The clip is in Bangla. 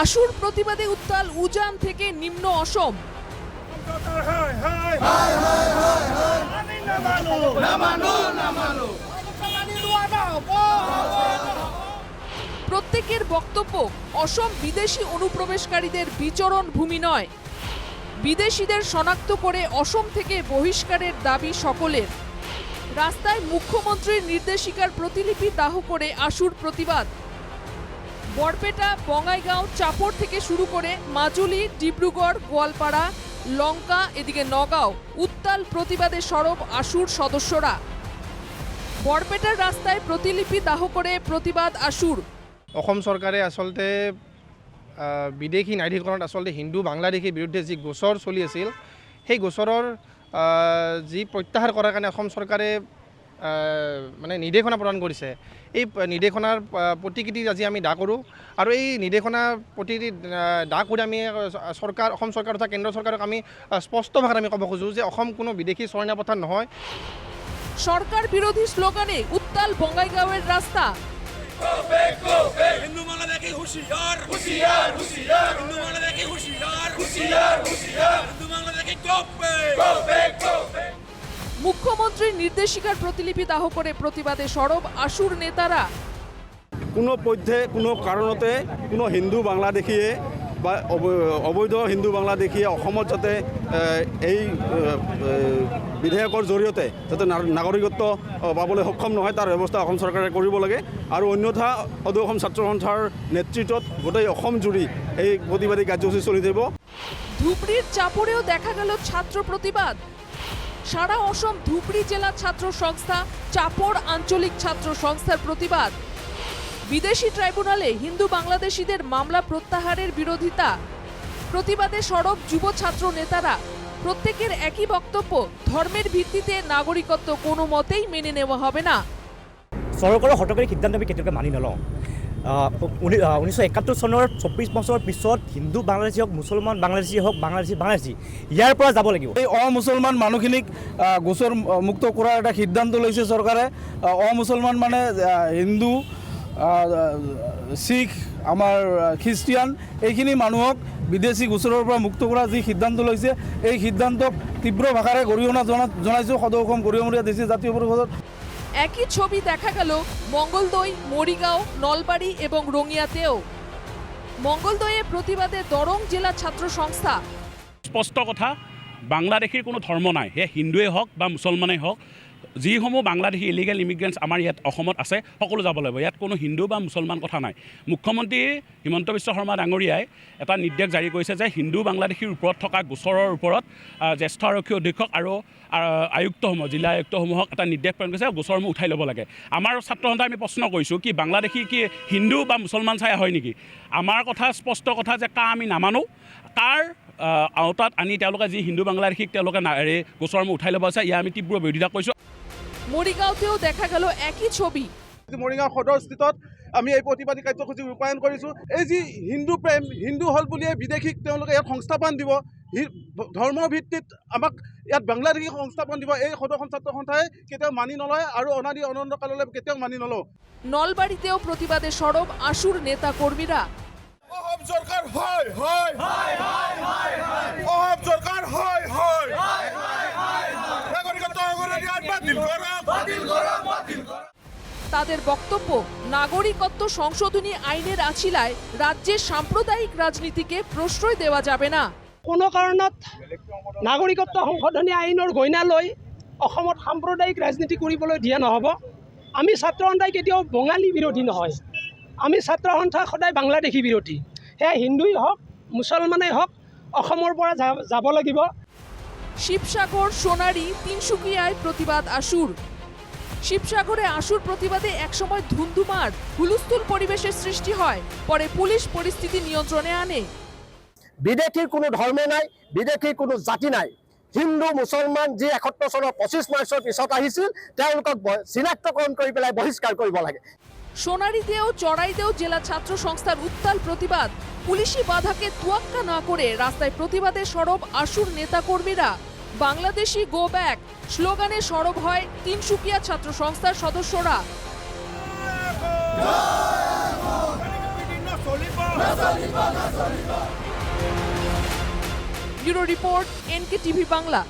আশুর প্রতিবাদে উত্তাল উজান থেকে নিম্ন অসম। প্রত্যেকের বক্তব্য, অসম বিদেশি অনুপ্রবেশকারীদের বিচরণ ভূমি নয়। বিদেশিদের শনাক্ত করে অসম থেকে বহিষ্কারের দাবি সকলের। রাস্তায় মুখ্যমন্ত্রীর নির্দেশিকার প্রতিলিপি দাহ করে আশুর প্রতিবাদ। বরপেটা বঙ্গাইগাঁও, চাপড় থেকে শুরু করে মাজুলি, ডিব্রুগড়, গোয়ালপাড়া, লঙ্কা, এদিকে নগাঁও, উত্তাল প্রতিবাদে সরব আশুর সদস্যরা। বরপেটার রাস্তায় প্রতিলিপি দাহ করে প্রতিবাদ আশুর। অসম চৰকাৰে আচলতে বিদেশি ন্যায়াধীকৰণত আচলতে হিন্দু বাংলাদেশীৰ বিৰুদ্ধে যি গোচৰ চলি আছিল, সেই গোচৰৰ যি প্ৰত্যাহাৰ কৰাৰ কাৰণে অসম চৰকাৰে মানে নিৰ্দেশনা প্ৰদান কৰিছে। এই নিৰ্দেশনাৰ প্ৰতিকৃতি আজি আমি দা কৰোঁ। আৰু এই নিৰ্দেশনা আহ, দা কৰি আমি চৰকাৰ অসম চৰকাৰ তথা কেন্দ্ৰ চৰকাৰক আমি স্পষ্ট ভাষাত আমি ক'ব খোজোঁ যে অসম কোনো বিদেশি চৰণীয়া পথাৰ নহয়। সরকার বিরোধী স্লোগানে উত্তাল বঙ্গাইগাঁওয়ের রাস্তা हिंदू মুখ্যমন্ত্রীর নির্দেশিকার প্রতিলিপি দাহ করে প্রতিবাদে সরব আশুর নেতারা। কোনো পধ্যে কোনো কাৰণতে কোনো হিন্দু বাংলাদেশীয়ে বা অবৈধ হিন্দু বাংলাদেশীয়ে অসমত যাতে এই বিধেয়কৰ জৰিয়তে যাতে নাগৰিকত্ব পাবলৈ সক্ষম নহয় তাৰ ব্যৱস্থা অসম চৰকাৰে কৰিব লাগে। আৰু অন্যথা সদৌ অসম ছাত্ৰ সন্থাৰ নেতৃত্বত গোটেই অসম জুৰি এই প্ৰতিবাদী কাৰ্যসূচী চলি থাকিব। ধুবড়ির চাপড়েও দেখা গেল ছাত্র প্রতিবাদ। সারা অসম ধুবড়ি জেলা ছাত্র সংস্থা চাপড় আঞ্চলিক ছাত্র সংস্থার প্রতিবাদ। বিদেশি ট্রাইব্যুনালে হিন্দু বাংলাদেশিদের মামলা প্রত্যাহারের বিরোধিতা। প্রতিবাদে সরব যুব ছাত্র নেতারা, প্রত্যেকের একই বক্তব্য, ধর্মের ভিত্তিতে নাগরিকত্ব কোনো মতেই মেনে নেওয়া হবে না। চৰকাৰৰ হতকাৰী সিদ্ধান্ত আমি কেতিয়াও মানি নলওঁ। ঊনৈছশ একাত্তৰ চনৰ চৌব্বিছ বছৰৰ পিছত হিন্দু বাংলাদেশী হওক, মুছলমান বাংলাদেশী হওক, বাংলাদেশী বাংলাদেশী, ইয়াৰ পৰা যাব লাগিব। এই অমুছলমান মানুহখিনিক গোচৰ মুক্ত কৰাৰ এটা সিদ্ধান্ত লৈছে চৰকাৰে। অমুছলমান মানে হিন্দু শিখ, আমাৰ খ্ৰীষ্টিয়ান, এইখিনি মানুহক বিদেশি গোচৰৰ পৰা মুক্ত কৰাৰ যি সিদ্ধান্ত লৈছে, এই সিদ্ধান্তক তীব্ৰ ভাষাৰে গৰিহণা জনা জনাইছোঁ, সদৌ অসম গৰিহমৰীয়া দেশী জাতীয় পৰিষদৰ একই ছবি দেখা গেল মঙ্গলদৈ মরিগাঁও, নলবাড়ি এবং রঙিয়াতেও। মঙ্গলদৈয়ে প্রতিবাদে দরং জেলা ছাত্র সংস্থা। স্পষ্ট কথা বাংলাদেশের কোনো ধর্ম নাই। হে হিন্দুয়ে হওক বা মুসলমানে হওক যিসমূহ বাংলাদেশী ইলিগেল ইমিগ্ৰেণ্টছ আমাৰ ইয়াত অসমত আছে সকলো যাব লাগিব। ইয়াত কোনো হিন্দু বা মুছলমান কথা নাই। মুখ্যমন্ত্ৰী হিমন্ত বিশ্ব শৰ্মা ডাঙৰীয়াই এটা নিৰ্দেশ জাৰি কৰিছে যে হিন্দু বাংলাদেশীৰ ওপৰত থকা গোচৰৰ ওপৰত জ্যেষ্ঠ আৰক্ষী অধীক্ষক আৰু আয়ুক্তসমূহ জিলা আয়ুক্তসমূহক এটা নিৰ্দেশ প্ৰেৰণ কৰিছে গোচৰসমূহ উঠাই ল'ব লাগে। আমাৰ ছাত্ৰ সন্থাই আমি প্ৰশ্ন কৰিছোঁ কি বাংলাদেশী কি হিন্দু বা মুছলমান চাই হয় নেকি? আমাৰ কথা স্পষ্ট কথা যে কা আমি নামানো। কাৰ আওতাত আনি তেওঁলোকে যি হিন্দু বাংলাদেশীক তেওঁলোকে গোচৰসমূহ উঠাই ল'ব আছে ইয়াৰ আমি তীব্ৰ বিৰোধিতা কৰিছোঁ। মরিগাঁওতেও দেখা গেল একই ছবি। মৰিগাঁও সদৰ স্থিতত আমি এই প্ৰতিবাদী কাৰ্যসূচী ৰূপায়ণ কৰিছোঁ। এই যি হিন্দু প্ৰেম হিন্দু হ'ল বুলিয়ে বিদেশীক তেওঁলোকে ইয়াত সংস্থাপন দিব ধৰ্মৰ ভিত্তিত আমাক ইয়াত বাংলাদেশী সংস্থাপন দিব এই সদৌ ছাত্ৰ সন্থাই কেতিয়াও মানি নলয় আৰু অনাদি অনন্ত কাললৈ কেতিয়াও মানি নলওঁ নলবাড়িতেও প্রতিবাদে সরব আশুর নেতা কর্মীরা অসম সরকার হয় হয় অসম সরকার হয় হয় নাগরিকত্ব অগ্রাধিকার বাতিল করো বাতিল করো বাতিল করো তাদের বক্তব্য নাগরিকত্ব সংশোধনী আইনের আছিলায় রাজ্যের সাম্প্রদায়িক রাজনীতিকে প্রশ্রয় দেওয়া যাবে না। কোনো কাৰণত নাগৰিকত্ব সংশোধনী আইনৰ গইনা লৈ অসমত সাম্প্ৰদায়িক ৰাজনীতি কৰিবলৈ দিয়া নহ'ব। আমি ছাত্ৰ সন্থাই কেতিয়াও বঙালী বিৰোধী নহয়। আমি ছাত্ৰ সন্থা সদায় বাংলাদেশী বিৰোধী। সেয়া হিন্দুই হওক মুছলমানেই হওক অসমৰ পৰা যাব লাগিব। শিবসাগর সোনারি তিনসুকিয়ায় প্রতিবাদ আশুর শিবসাগরে আশুর প্রতিবাদে একসময় ধুন্ধুমার হুলুস্থুল পরিবেশের সৃষ্টি হয়। পরে পুলিশ পরিস্থিতি নিয়ন্ত্রণে আনে। বিদেশীৰ কোনো ধৰ্ম নাই বিদেশীৰ কোনো জাতি নাই। হিন্দু মুছলমান যি এসত্তৰ চনৰ পঁচিছ মাৰ্চৰ পিছত আহিছিল তেওঁলোকক চিনাক্তকৰণ কৰি পেলাই বহিষ্কাৰ কৰিব লাগে। সোনারিতেও চড়াইতেও জেলা ছাত্র সংস্থার উত্তাল প্রতিবাদ। পুলিশি বাধাকে তোয়াক্কা না করে রাস্তায় প্রতিবাদে সরব আশুর নেতাকর্মীরা। বাংলাদেশি গো ব্যাক স্লোগানে সরব হয় তিনসুকিয়া ছাত্র সংস্থার সদস্যরা। Bureau report NK TV Bangla.